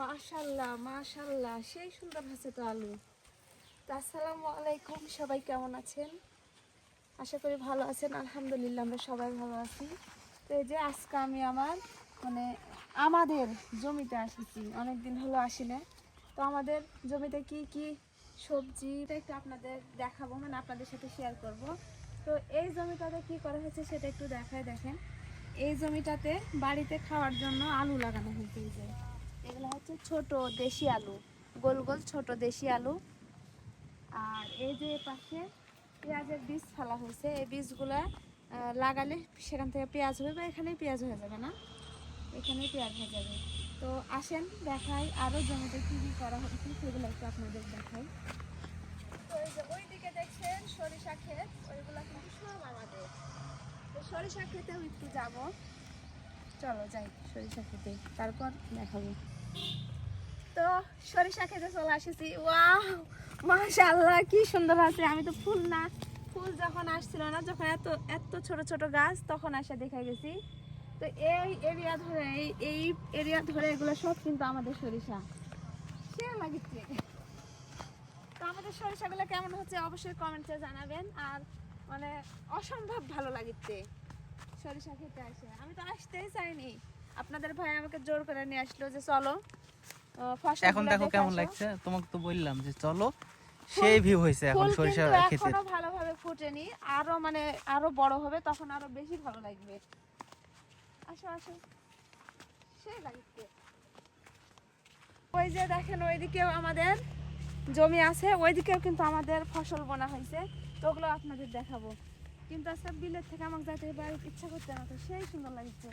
মাশাল্লাহ মাশাল্লাহ সেই সুন্দর হয়েছে তো আলু। আসসালামু আলাইকুম, সবাই কেমন আছেন? আশা করি ভালো আছেন, আলহামদুলিল্লাহ আমরা সবাই ভালো আছি। তো এই যে আজকে আমি আমার মানে আমাদের জমিতে আসেছি অনেক দিন হলো আসি না তো আমাদের জমিতে কি কি সবজি একটু আপনাদের দেখাবো মানে আপনাদের সাথে শেয়ার করব। তো এই জমিটাতে কি করা হয়েছে সেটা একটু দেখায় দেখেন। এই জমিটাতে বাড়িতে খাওয়ার জন্য আলু লাগানো হয়েছে এগুলো হচ্ছে ছোট দেশি আলু, গোল গোল ছোট দেশি আলু। আর এই যে পাশে পেঁয়াজের বীজ ফেলা হয়েছে, এই বীজগুলা লাগালে সেখান থেকে পেঁয়াজ হবে বা এখানেই পেঁয়াজ হয়ে যাবে না? এখানেই পেঁয়াজ হয়ে যাবে। তো আসেন, দেখাই আরও জমিতে কী কী করা হচ্ছে সেগুলো একটু আপনাদের দেখাই। ওইদিকে সরিষা ক্ষেত, ওইগুলো কিন্তু সব আমাদের। তো সরিষা ক্ষেতেও একটু যাব। চলো যাই, সরিষা খেতে। তারপর দেখাবো। তো সরিষা খেতে চলে আসেছি। ওয়াও, মাশাআল্লাহ, কি সুন্দর আছে। আমি তো ফুল না, ফুল যখন আসছিল না, যখন এত এত ছোট ছোট গাছ, তখন আসে দেখা গেছি। তো এই এরিয়া ধরে, এই এরিয়া ধরে এগুলো সব কিন্তু আমাদের সরিষা। সে লাগিচ্ছে তো আমাদের সরিষাগুলো কেমন হচ্ছে অবশ্যই কমেন্টে জানাবেন। আর মানে অসম্ভব ভালো লাগিচ্ছে সরিষা খেতে আসে। আমি তো আসতেই চাইনি। আপনাদের ভাই আমাকে জোর করে নিয়ে আসলো যে চলো। এখন দেখো কেমন লাগছে। তোমাকে তো বললাম যে চলো সেই ভিউ হয়েছে এখন সরিষা খেতে। এখনও ভালোভাবে ফুটেনি। আরও মানে আরও বড় হবে তখন আরও বেশি ভালো লাগবে। আসো আসো। সে লাগছে ওই যে দেখেন ওইদিকেও আমাদের জমি আছে ওইদিকেও কিন্তু আমাদের ফসল বোনা হয়েছে। তো ওগুলো আপনাদের দেখাবো। কিন্তু আজকে বিলের থেকে আমাকে যাইতে এবার ইচ্ছা করতে না, তো সেই সুন্দর লাগছে।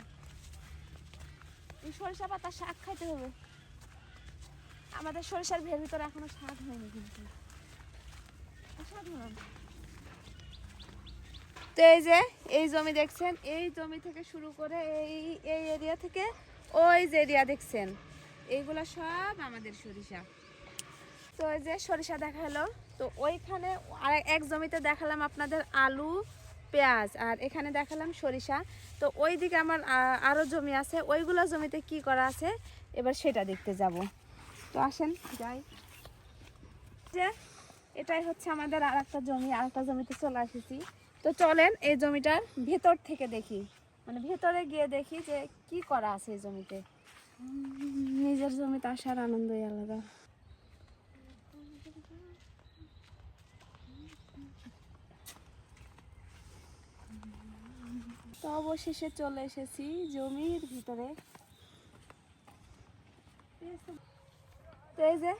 এই সরিষা পাতা শাক খাইতে হবে। আমাদের সরিষার ভিড়ের ভিতরে এখনও স্বাদ হয়নি কিন্তু। তো এই যে, এই জমি দেখছেন, এই জমি থেকে শুরু করে এই এই এরিয়া থেকে ওই যে এরিয়া দেখছেন, এইগুলো সব আমাদের সরিষা। তো এই যে সরিষা দেখাল তো ওইখানে আর এক জমিতে দেখালাম আপনাদের আলু পেঁয়াজ আর এখানে দেখালাম সরিষা। তো ওই দিকে আমার আরও জমি আছে। ওইগুলো জমিতে কি করা আছে? এবার সেটা দেখতে যাব। তো আসেন, যাই। যে এটাই হচ্ছে আমাদের আর একটা জমি আর একটা জমিতে চলে এসেছি তো চলেন এই জমিটার ভেতর থেকে দেখি। মানে ভেতরে গিয়ে দেখি যে কি করা আছে এই জমিতে। নিজের জমিতে আসার আনন্দই আলাদা তো অবশেষে চলে এসেছি জমির ভিতরে। তো এই যে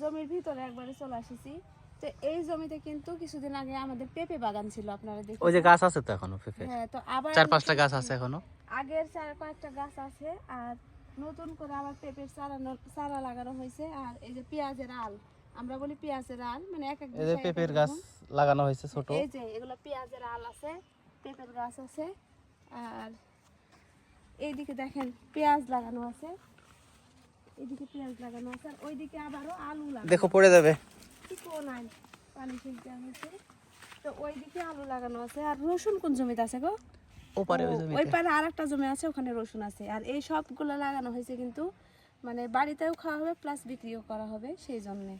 জমির ভিতরে একবারে চলে এসেছি তো এই জমিতে কিন্তু কিছুদিন আগে আমাদের পেঁপে বাগান ছিল আপনারা দেখেন ওই যে গাছ আছে তো এখনও পেঁপে? হ্যাঁ তো আবার চার পাঁচটা গাছ আছে এখনও? আগের চার কয়েকটা গাছ আছে আর নতুন করে আবার পেঁপের চারা চারা লাগানো হয়েছে। আর এই যে পেঁয়াজের আল আমরা বলি পেঁয়াজের আল মানে এক এক এই যে পেঁপের গাছ লাগানো হয়েছে ছোট। এই যে এগুলো পেঁয়াজের আল আছে পেঁপের গাছ আছে। আর এইদিকে দেখেন পেঁয়াজ লাগানো আছে। এইদিকে পেঁয়াজ লাগানো আছে আর ওইদিকে আবারও আলু লাগানো দেখো পড়ে যাবে। নাই পানি হয়েছে তো ওইদিকে আলু লাগানো আছে আর রসুন কোন জমিতে আছে গো? ওপারে ওই জমিতে। পারে জমি আছে ওখানে রসুন আছে। আর এই সবগুলো লাগানো হয়েছে কিন্তু মানে বাড়িতেও খাওয়া হবে প্লাস বিক্রিও করা হবে সেই জন্যে।